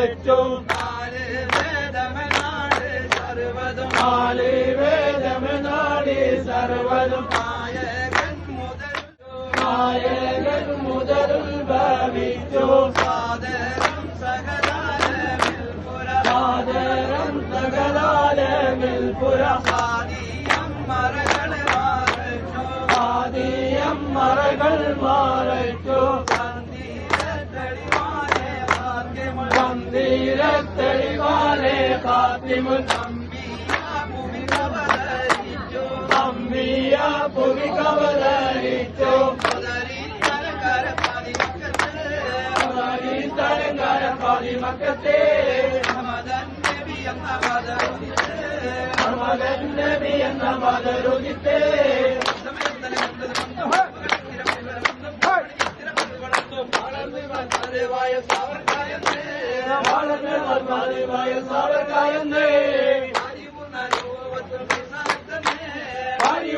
ചതച്ചും നാല് വേദമനാട് സർവതും നാല് വേദമെന്നാടി സർവതും നായകൻ മുതൽ നായകൻ മുതൽ ഭവിച്ചു സാദരം സകലാലമിൽ പുര സാദരം സകലാലമിൽ പുര കാത്തിമുൽ അമ്പിയ ഭൂമി തരങ്കര പതിമക്കത്തെ മദൻ നബി എന്ന മദറുദിത്ത്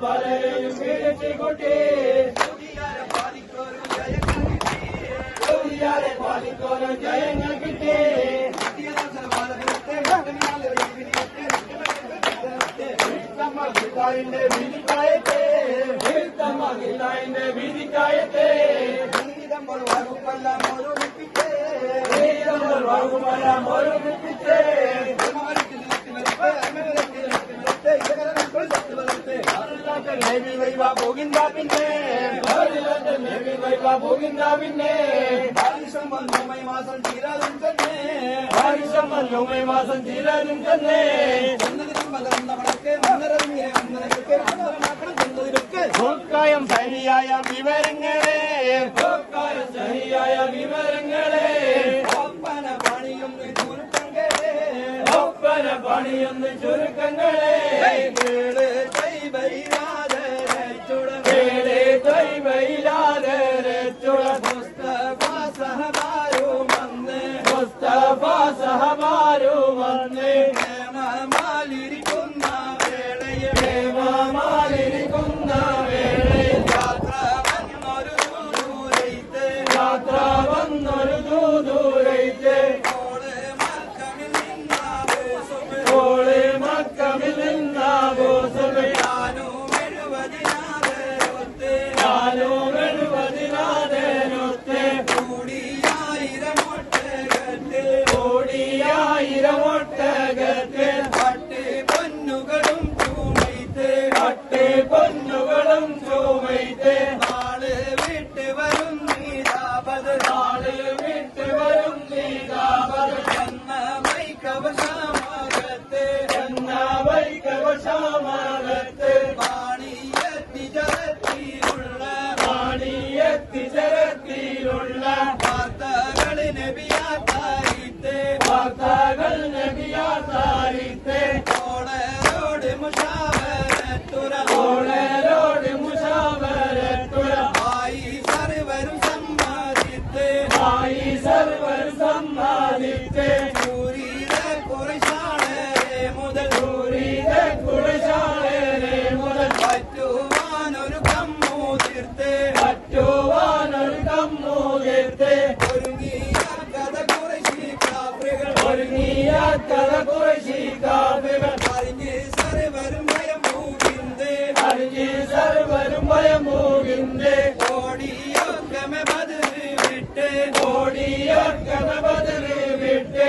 பலரும் கிடைத்து கொண்டே ஜோதியாரை பாதிக்கோரும் ஜெயங்கள் கிட்டே விதிக்காயத்தே விதிக்காயத்தே மொழி பிச்சை దేవి వైవా గోవిందా పిన్నే దేవి వైవా గోవిందా పిన్నే వారి సంబంధమై మాసం తీరాలించే వారి సంబంధమై మాసం తీరాలించే சோக்காயம் சரியாய விவரங்களே. சரியாய விவரங்களே. ஒப்பன பணியும் சுருக்கங்களே. ஒப்பன பணியும் சுருக்கங்களே. സഹബാരു വന്ന് ഒരുങ്ങിയ കഥ കുറശി കാപ്പുകൾ സർവരും ഭയമൂകിന്റെ ഓടിയൊക്കെ ബദൽ വിട്ട് ഓടിയൊക്കന ബദൽ വിട്ട്.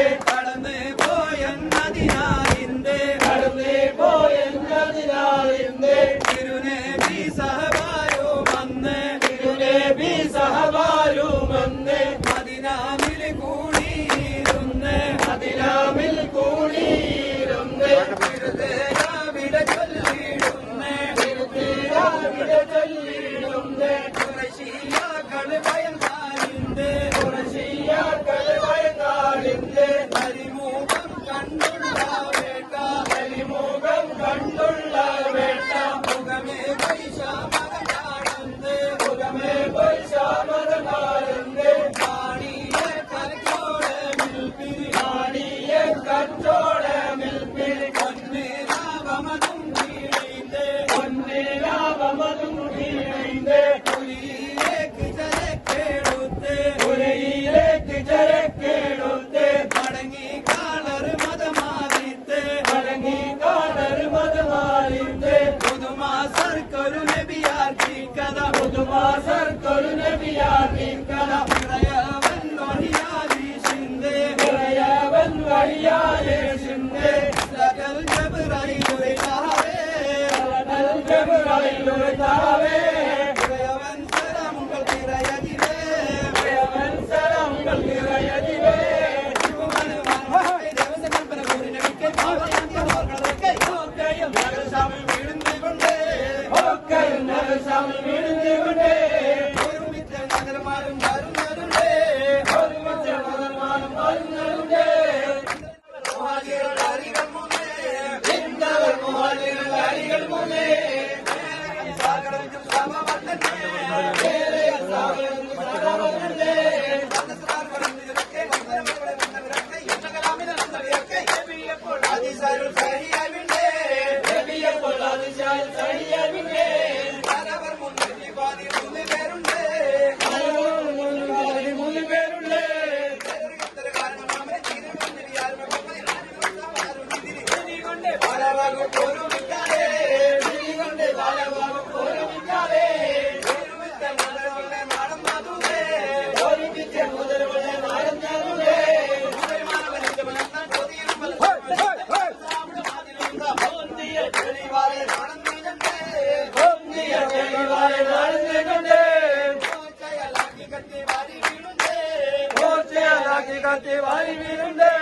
जन्म ले காத்து வாழ்விருந்தே